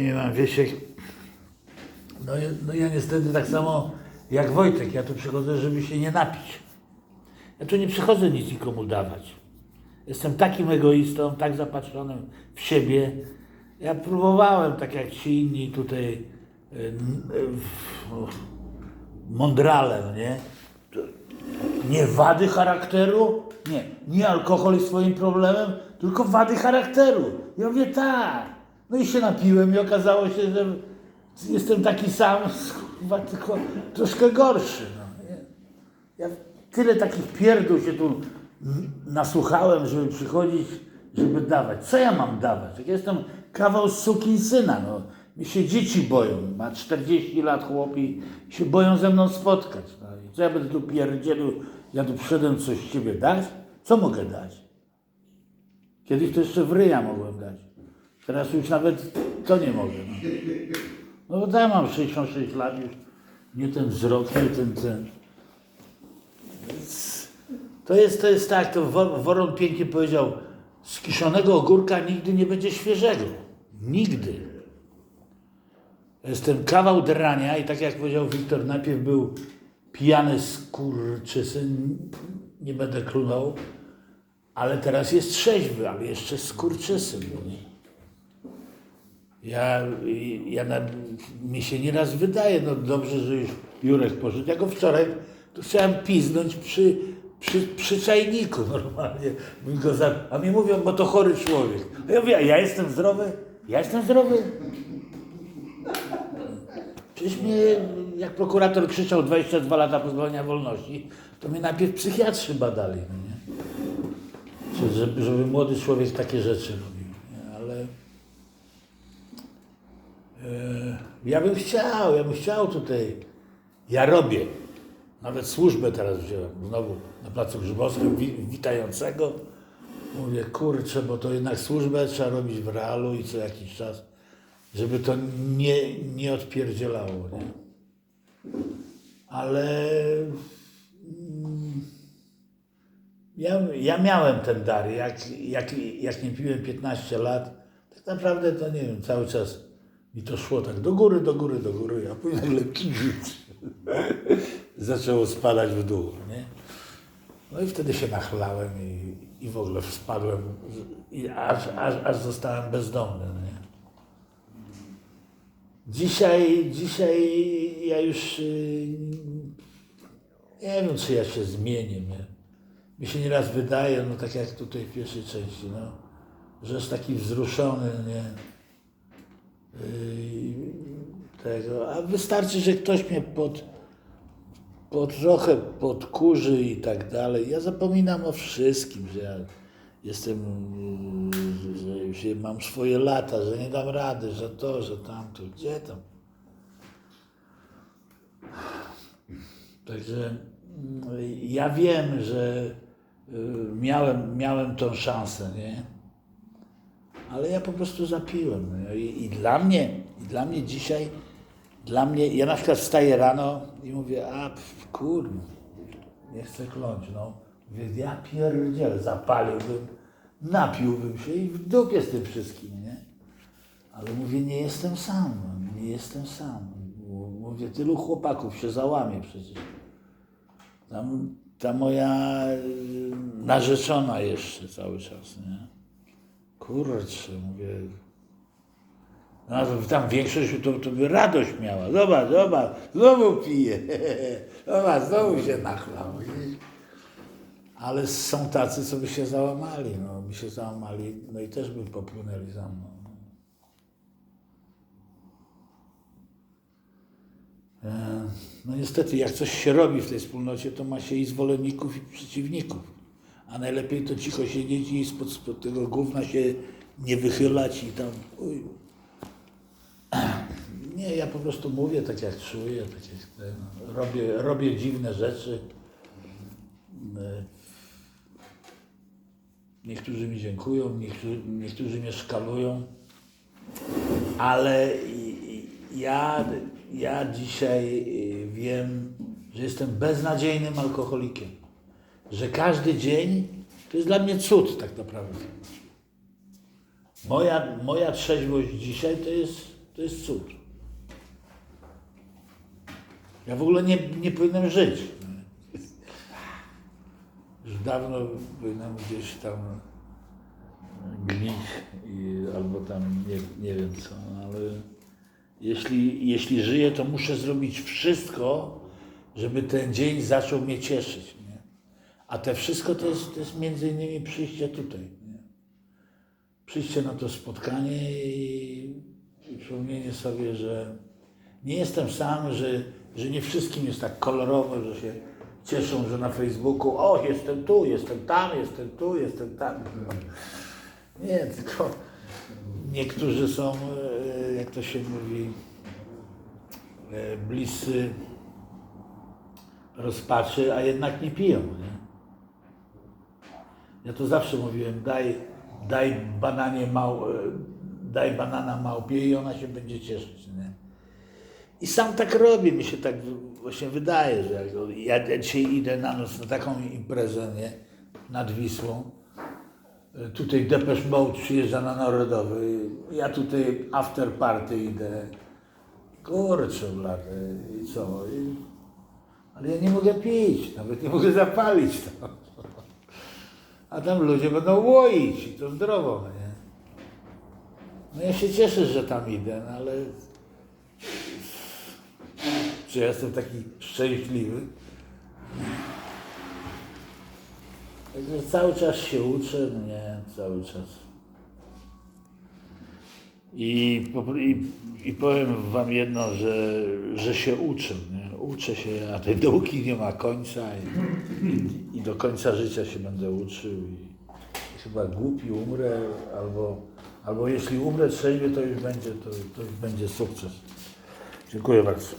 Nie mam, Wiesiek. No, no ja niestety tak samo jak Wojtek, ja tu przychodzę, żeby się nie napić. Ja tu nie przychodzę nic nikomu dawać. Jestem takim egoistą, tak zapatrzonym w siebie. Ja próbowałem, tak jak ci inni tutaj, y, nie? Nie wady charakteru, nie, nie alkohol jest swoim problemem, tylko wady charakteru. Ja mówię tak. No i się napiłem i okazało się, że jestem taki sam, kurwa, tylko troszkę gorszy. No. Ja tyle takich pierdół się tu nasłuchałem, żeby przychodzić, żeby dawać. Co ja mam dawać? Jak ja jestem kawał syna, no. Mi się dzieci boją. Ma 40 lat chłopi się boją ze mną spotkać. No. I co ja będę tu pierdzielił? Ja tu przyszedłem coś z ciebie dać? Co mogę dać? Kiedyś to jeszcze w ryja mogłem dać. Teraz już nawet to nie mogę. No, no bo ja mam 66 lat już. Nie ten wzrok, nie ten ten. To jest, to jest tak, to Wor- Woron pięknie powiedział, z kiszonego ogórka nigdy nie będzie świeżego. Nigdy. To jest ten kawał drania i tak jak powiedział Wiktor, najpierw był pijany skurczysyn, nie będę klunął, ale teraz jest trzeźwy, ale jeszcze skurczysyn. Ja, ja na, mi się nieraz wydaje, no dobrze, że już Jurek poszedł. Ja go wczoraj tu chciałem piznąć przy, przy, przy czajniku normalnie. Go za, a mi mówią, bo to chory człowiek. A ja mówię, ja jestem zdrowy? Ja jestem zdrowy. Przecież mnie, jak prokurator krzyczał 22 lata pozbawienia wolności, to mnie najpierw psychiatrzy badali, no nie? Żeby, żeby młody człowiek takie rzeczy robił. Nie? Ale e, ja bym chciał, ja bym chciał tutaj, ja robię. Nawet służbę teraz wziąłem, znowu na Placu Grzybowskim, wi, witającego. Mówię, kurczę, bo to jednak służbę trzeba robić w realu i co jakiś czas, żeby to nie, nie odpierdzielało, nie? Ale mm, ja, ja miałem ten dar, jak, jak, jak nie piłem 15 lat, tak naprawdę to nie wiem, cały czas mi to szło tak do góry, do góry, do góry, a później nagle zaczęło spadać w dół, nie? No i wtedy się nachlałem i, i w ogóle spadłem, i aż, aż, aż zostałem bezdomny, nie? Dzisiaj, dzisiaj ja już y, nie wiem, czy ja się zmienię. Nie? Mi się nieraz wydaje, no tak jak tutaj w pierwszej części, no, że jest taki wzruszony, nie? Yy, tego. A wystarczy, że ktoś mnie pod, pod trochę podkurzy i tak dalej. Ja zapominam o wszystkim, że ja jestem, yy, że mam swoje lata, że nie dam rady, że to, że tamto. Gdzie tam? Także mm, ja wiem, że y, miałem, miałem tą szansę, nie? Ale ja po prostu zapiłem. no I, I dla mnie, i dla mnie dzisiaj, dla mnie, ja na przykład wstaję rano i mówię, a kurwa, nie chcę kląć, no. Mówię, ja pierdzielę, zapaliłbym, napiłbym się i w dupie z tym wszystkim, nie? Ale mówię, nie jestem sam, nie jestem sam. Mówię, tylu chłopaków się załamie przecież. Tam, ta moja y, narzeczona jeszcze cały czas, nie? Kurczę, mówię. No, tam większość to, to by radość miała. Zobacz, zobacz, znowu pije. Zobacz, znowu się nachlał. Ale są tacy, co by się załamali. No, by się załamali, no i też by popłynęli za mną. E, No niestety, jak coś się robi w tej wspólnocie, to ma się i zwolenników, i przeciwników. A najlepiej to cicho siedzieć i spod, spod tego gówna się nie wychylać i tam... Uj. Nie, ja po prostu mówię tak jak czuję, tak jak ten, robię, robię dziwne rzeczy. Niektórzy mi dziękują, niektórzy, niektórzy mnie szkalują, ale ja, ja dzisiaj y, wiem, że jestem beznadziejnym alkoholikiem. Że każdy dzień to jest dla mnie cud tak naprawdę. Moja, moja trzeźwość dzisiaj to jest To jest cud. Ja w ogóle nie, nie powinienem żyć. Już dawno powinienem gdzieś tam gnić i, albo tam nie, nie wiem co, ale jeśli, jeśli żyję, to muszę zrobić wszystko, żeby ten dzień zaczął mnie cieszyć. A te wszystko to jest, to jest między innymi przyjście tutaj. Nie? Przyjście na to spotkanie i, i przypomnienie sobie, że nie jestem sam, że, że nie wszystkim jest tak kolorowo, że się cieszą, że na Facebooku o, jestem tu, jestem tam, jestem tu, jestem tam. Nie, tylko niektórzy są, e, jak to się mówi, e, bliscy rozpaczy, a jednak nie piją. Nie? Ja to zawsze mówiłem, daj, daj bananie mał, e, daj banana małpie i ona się będzie cieszyć. Nie? I sam tak robię, mi się tak właśnie wydaje, że ja ja dzisiaj idę na noc na taką imprezę, nie? Nad Wisłą. E, Tutaj Depeche Mode przyjeżdża na Narodowy. Ja tutaj after party idę. Kurczę, blady. I co? I... Ale ja nie mogę pić, nawet nie mogę zapalić tam. A tam ludzie będą łoić i to zdrowo, nie? No ja się cieszę, że tam idę, no ale czy ja jestem taki szczęśliwy? Także cały czas się uczę, no nie, cały czas. I, i, I powiem wam jedno, że, że się uczę. Nie? Uczę się, a tej nauki nie ma końca i, i, do końca życia się będę uczył. I, chyba głupi umrę, albo, albo jeśli umrę trzeźwie, to już będzie, to, to już będzie sukces. Dziękuję bardzo.